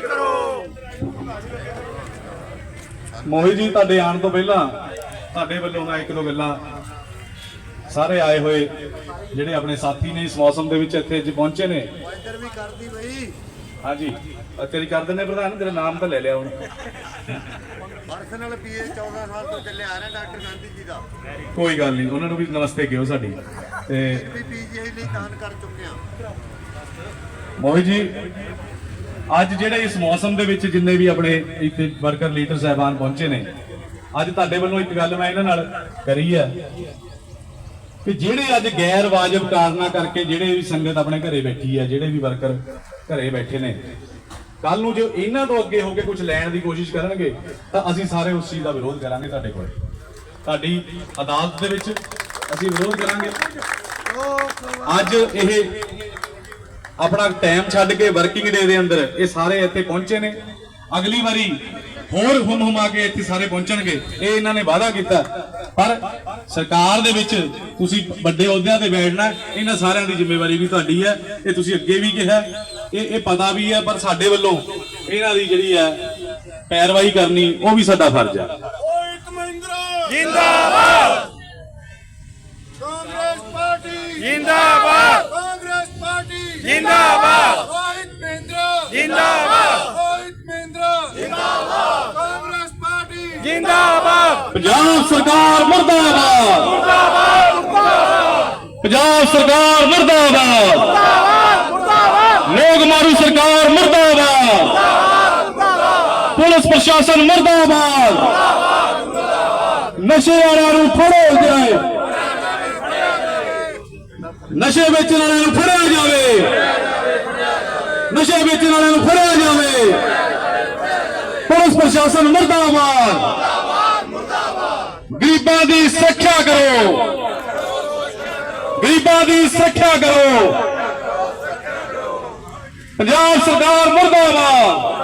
ਕਰੋ। ਮੋਹਿਤ ਜੀ ਤੁਹਾਡੇ ਆਉਣ ਤੋਂ ਪਹਿਲਾਂ ਤੁਹਾਡੇ ਵੱਲੋਂ ਮੈਂ ਇੱਕ ਦੋ ਗੱਲਾਂ ਸਾਰੇ ਆਏ ਹੋਏ ਜਿਹੜੇ ਆਪਣੇ ਸਾਥੀ ਨੇ ਇਸ ਮੌਸਮ ਦੇ ਵਿੱਚ ਇੱਥੇ ਅੱਜ ਪਹੁੰਚੇ ਨੇ। ਇੱਧਰ ਵੀ ਕਰਦੀ ਬਈ ਹਾਂਜੀ ਤੇਰੀ ਕਰ ਦਿੰਦੇ ਪ੍ਰਧਾਨ ਤੇਰਾ ਨਾਮ ਤਾਂ ਲੈ ਲਿਆ ਹੁਣ। ਪਰਸਨਲ ਪੀਏ 14 ਸਾਲ ਤੋਂ ਚੱਲੇ ਆ ਰਹੇ ਡਾਕਟਰ ਗਾਂਧੀ ਜੀ ਦਾ। ਕੋਈ ਗੱਲ ਨਹੀਂ ਉਹਨਾਂ ਨੂੰ ਵੀ ਨਮਸਤੇ ਕਿਹੋ ਸਾਡੀ। ਤੇ ਪੀਜੀਆਈ ਲਈ ਦਾਨ ਕਰ ਚੁੱਕੇ ਆ ਮੋਹਿਤ ਜੀ ਅੱਜ ਜਿਹੜੇ ਇਸ ਮੌਸਮ ਦੇ ਵਿੱਚ ਜਿੰਨੇ ਵੀ ਆਪਣੇ ਇੱਥੇ ਵਰਕਰ ਲੀਡਰ ਸਹਿਬਾਨ ਪਹੁੰਚੇ ਨੇ, ਅੱਜ ਤੁਹਾਡੇ ਵੱਲੋਂ ਇੱਕ ਗੱਲ ਮੈਂ ਇਹਨਾਂ ਨਾਲ ਕਰੀ ਹੈ ਕਿ ਜਿਹੜੇ ਅੱਜ ਗੈਰ ਵਾਜਬ ਕਾਰਨਾਂ ਕਰਕੇ ਜਿਹੜੇ ਵੀ ਸੰਗਤ ਆਪਣੇ ਘਰੇ ਬੈਠੀ ਹੈ ਜਿਹੜੇ ਵੀ ਵਰਕਰ ਘਰੇ ਬੈਠੇ ਨੇ ਕੱਲ ਨੂੰ ਜੇ ਇਹਨਾਂ ਤੋਂ ਅੱਗੇ ਹੋ ਕੇ ਕੁਝ ਲੈਣ ਦੀ ਕੋਸ਼ਿਸ਼ ਕਰਨਗੇ, ਤਾਂ ਅਸੀਂ ਸਾਰੇ ਉਸ ਚੀਜ਼ ਦਾ ਵਿਰੋਧ ਕਰਾਂਗੇ ਤੁਹਾਡੇ ਕੋਲ। ਤੁਹਾਡੀ ਅਦਾਲਤ ਦੇ ਵਿੱਚ ਅਸੀਂ ਵਿਰੋਧ ਕਰਾਂਗੇ। ਅੱਜ ਇਹ ਆਪਣਾ ਟਾਈਮ ਛੱਡ ਕੇ ਵਰਕਿੰਗ ਡੇ ਦੇ ਅੰਦਰ ਇਹ ਸਾਰੇ ਇੱਥੇ ਪਹੁੰਚੇ ਨੇ। ਅਗਲੀ ਵਾਰੀ ਹੋਰ ਹੁਮ ਹੁਮਾ ਕੇ ਇੱਥੇ ਸਾਰੇ ਪਹੁੰਚਣਗੇ। ਇਹ ਇਹਨਾਂ ਨੇ ਵਾਅਦਾ ਕੀਤਾ। ਪਰ ਸਰਕਾਰ ਦੇ ਵਿੱਚ ਤੁਸੀਂ ਵੱਡੇ ਅਹੁਦਿਆਂ ਤੇ ਬੈਠਣਾ ਇਹਨਾਂ ਸਾਰਿਆਂ ਦੀ ਜ਼ਿੰਮੇਵਾਰੀ ਵੀ ਤੁਹਾਡੀ ਹੈ। ਇਹ ਤੁਸੀਂ ਅੱਗੇ ਵੀ ਕਿਹਾ। ਇਹ ਇਹ ਪਤਾ ਵੀ ਹੈ ਪਰ ਸਾਡੇ ਵੱਲੋਂ ਇਹਨਾਂ ਦੀ ਜਿਹੜੀ ਹੈ ਪੈਰਵਾਈ ਕਰਨੀ ਉਹ ਵੀ ਸਾਡਾ ਫਰਜ਼ ਹੈ। ਓਏ ਜਿੰਦਾਬਾਦ ਰੋਹਿਤ ਮਹਿੰਦਰਾ ਜਿੰਦਾਬਾਦ ਰੋਹਿਤ ਮਹਿੰਦਰਾ ਜਿੰਦਾਬਾਦ ਕਾਂਗਰਸ ਪਾਰਟੀ ਜਿੰਦਾਬਾਦ ਪੰਜਾਬ ਸਰਕਾਰ ਮਰਦਾਬਾਦ! ਪੰਜਾਬ ਸਰਕਾਰ ਮਰਦਾਬਾਦ! ਲੋਕ ਮਾਰੂ ਸਰਕਾਰ ਮਰਦਾਬਾਦ! ਪੁਲਿਸ ਪ੍ਰਸ਼ਾਸਨ ਮਰਦਾਬਾਦ! ਨਸ਼ੇ ਵਾਲਿਆਂ ਨੂੰ ਫੜੋ ਜਾਏ ਨਸ਼ੇ ਵੇਚਣ ਵਾਲਿਆਂ ਨੂੰ ਫੜਿਆ ਜਾਵੇ। ਨਸ਼ੇ ਵੇਚਣ ਵਾਲਿਆਂ ਨੂੰ ਫੜਿਆ ਜਾਵੇ। ਪੁਲਿਸ ਪ੍ਰਸ਼ਾਸਨ ਮਰਦਾਬਾਦ। ਗਰੀਬਾਂ ਦੀ ਸੁਰੱਖਿਆ ਕਰੋ। ਗਰੀਬਾਂ ਦੀ ਸੁਰੱਖਿਆ ਕਰੋ। ਪੰਜਾਬ ਸਰਕਾਰ ਮਰਦਾਬਾਦ।